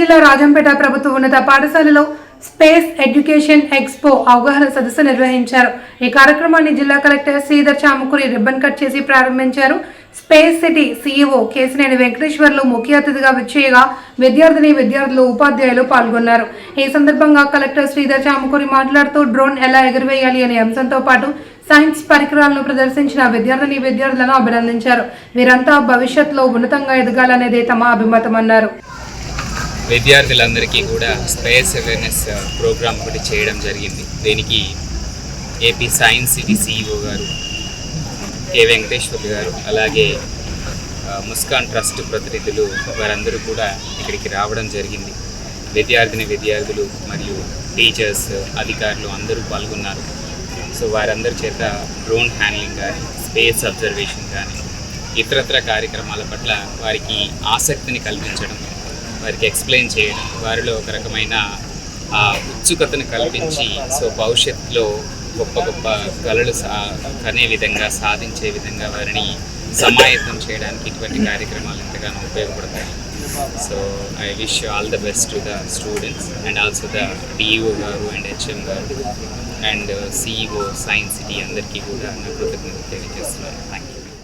జిల్లా రాజంపేట ప్రభుత్వ ఉన్నత పాఠశాలలో స్పేస్ ఎడ్యుకేషన్ ఎక్స్పో అవగాహన సదస్సు నిర్వహించారు. ఈ కార్యక్రమాన్ని జిల్లా collector Sridhar Chamakuri ribbon cut చేసి ప్రారంభించారు. Space city CEO Kesineni Venkateswarlu ముఖ్య అతిథిగా విచ్చేయగా విద్యార్థిని విద్యార్థులు ఉపాధ్యాయులు పాల్గొన్నారు. ఈ సందర్భంగా కలెక్టర్ శ్రీధర్ చాముకురి మాట్లాడుతూ డ్రోన్ ఎలా ఎగురవేయాలి అనే అంశంతో పాటు సైన్స్ పరికరాలను ప్రదర్శించిన విద్యార్థిని విద్యార్థులను అభినందించారు. వీరంతా భవిష్యత్తులో ఉన్నతంగా ఎదగాలనేదే తమ అభిమతమన్నారు విద్యార్థులందరికీ కూడా స్పేస్ అవేర్నెస్ ప్రోగ్రామ్ ఒకటి చేయడం జరిగింది. దీనికి ఏపీ సైన్స్ సిటీ సిఇఓ గారు కె వెంకటేశ్వర్లు గారు అలాగే ముస్కాన్ ట్రస్ట్ ప్రతినిధులు వారందరూ కూడా ఇక్కడికి రావడం జరిగింది. విద్యార్థిని విద్యార్థులు మరియు టీచర్స్ అధికారులు అందరూ పాల్గొన్నారు. సో వారందరి చేత డ్రోన్ హ్యాండ్లింగ్ కానీ స్పేస్ అబ్జర్వేషన్ కానీ ఇతరత్ర కార్యక్రమాల పట్ల వారికి ఆసక్తిని కల్పించడం వారికి ఎక్స్ప్లెయిన్ చేయడం వారిలో ఒక రకమైన ఆ, ఉత్సుకతను కల్పించి సో భవిష్యత్తులో గొప్ప గొప్ప కళలు సా కనే విధంగా సాధించే విధంగా వారిని సమాయత్తం చేయడానికి ఇటువంటి కార్యక్రమాలు ఎంతగానో ఉపయోగపడతాయి. So I wish all the best to the students and also the DEO గారు అండ్ హెచ్ఎం గారు అండ్ సిఇఓ సైన్స్ సిటీ అందరికీ కూడా నా కృతజ్ఞత తెలియజేస్తున్నాను. Thank you